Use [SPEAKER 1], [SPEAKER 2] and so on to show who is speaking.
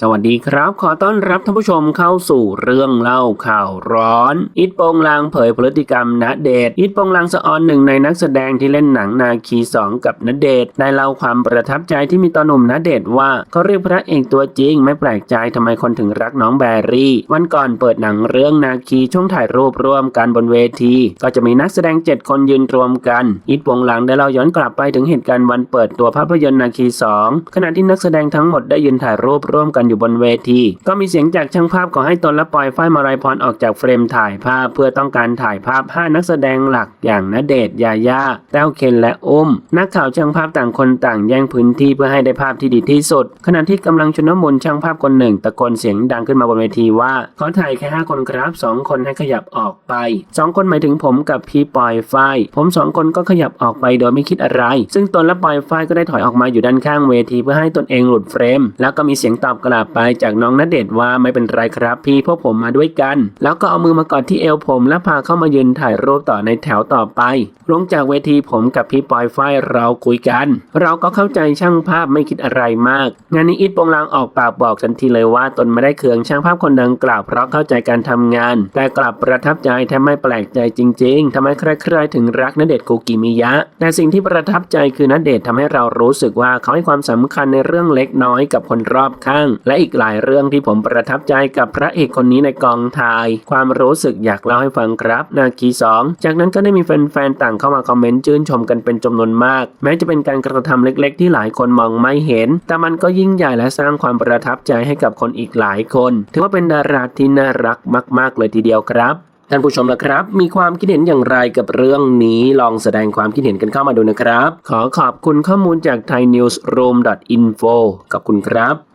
[SPEAKER 1] สวัสดีครับ ขอต้อนรับท่านผู้ชมเข้าสู่เรื่องเล่าข่าวร้อน อิทโปงลางเผยพฤติกรรมณเดชอิทโปงลางสะออนหนึ่งในนักแสดงที่เล่นหนังนาคีสองกับณเดชได้เล่าความประทับใจที่มีต่อหนุ่มณเดชว่าเขาเรียกพระเอกตัวจริง ไม่แปลกใจทำไมคนถึงรักน้องแบรี่ วันก่อนเปิดหนังเรื่องนาคีช่วงถ่ายรูปร่วมกันบนเวที ก็จะมีนักแสดง 7 คนยืนรวมกัน อิทโปงลางได้เล่าย้อนกลับไปถึงเหตุการณ์วันเปิดตัวภาพยนตร์นาคีสองขณะที่นักแสดงทั้งหมดได้ยืนถ่ายรูปร่วมกันอยู่บนเวที ก็มีเสียงจากช่างภาพขอให้ตนและปอยฝ้ายมาลัยพรออกจากเฟรมถ่ายภาพ เพื่อต้องการถ่ายภาพ 5 นักแสดงหลักอย่างณเดชน์ยาย่าแต้วเคนและอุ้ม นักข่าวช่างภาพต่างคนต่างแย่งพื้นที่เพื่อให้ได้ภาพที่ดีที่สุด ขณะที่กำลังชุนมุนช่างภาพคนหนึ่งตะโกนเสียงดังขึ้นมาบนเวทีว่าขอถ่ายแค่ 5 คนครับสองคนให้ขยับออกไปสองคนหมายถึงผมกับพี่ปอยฝ้ายผมสองคนก็ขยับออกไปโดยไม่คิดอะไร ซึ่งตนและปอยฝ้ายก็ได้ถอยออกมาอยู่ด้านข้างเวทีเพื่อให้ตนเองหลุดเฟรม แล้วก็มีเสียงตอบกลับไปจากน้องณเดชว่าไม่เป็นไรครับ พี่พวกผมมาด้วยกัน แล้วก็เอามือมากอดที่เอวผมและพาเข้ามายืนถ่ายรูปต่อในแถวต่อไปลงจากเวทีผมกับพี่ปอยฝ้ายเราคุยกัน เราก็เข้าใจช่างภาพไม่คิดอะไรมาก งานนี้อิทโปงลางออกปากบอกทันทีเลยว่าตนไม่ได้เคืองช่างภาพคนดังกล่าวเพราะเข้าใจการทำงาน แต่กลับประทับใจแทบไม่แปลกใจจริง ๆทำไมใครๆถึงรักณเดชน์คุกิมิยะ แต่สิ่งที่ประทับใจคือณเดชน์ทำให้เรารู้สึกว่าเขาให้ความสำคัญในเรื่องเล็กน้อยกับคนรอบข้างและอีกหลายเรื่องที่ผมประทับใจกับพระเอกคนนี้ในกองถ่าย ความรู้สึกอยากเล่าให้ฟังครับนาคีสองจากนั้นก็ได้มีแฟนๆต่างเข้ามาคอมเมนต์ชื่นชมกันเป็นจำนวนมาก แม้จะเป็นการกระทำเล็กๆ ที่หลายคนมองไม่เห็น แต่มันก็ยิ่งใหญ่และสร้างความประทับใจให้กับคนอีกหลายคน ถือว่าเป็นดาราที่น่ารักมาก ๆ เลยทีเดียวครับท่านผู้ชมนะครับ มีความคิดเห็นอย่างไรกับเรื่องนี้ ลองแสดงความคิดเห็นกันเข้ามาดูนะครับ ขอขอบคุณข้อมูลจาก thainewsroom.info ขอบคุณครับ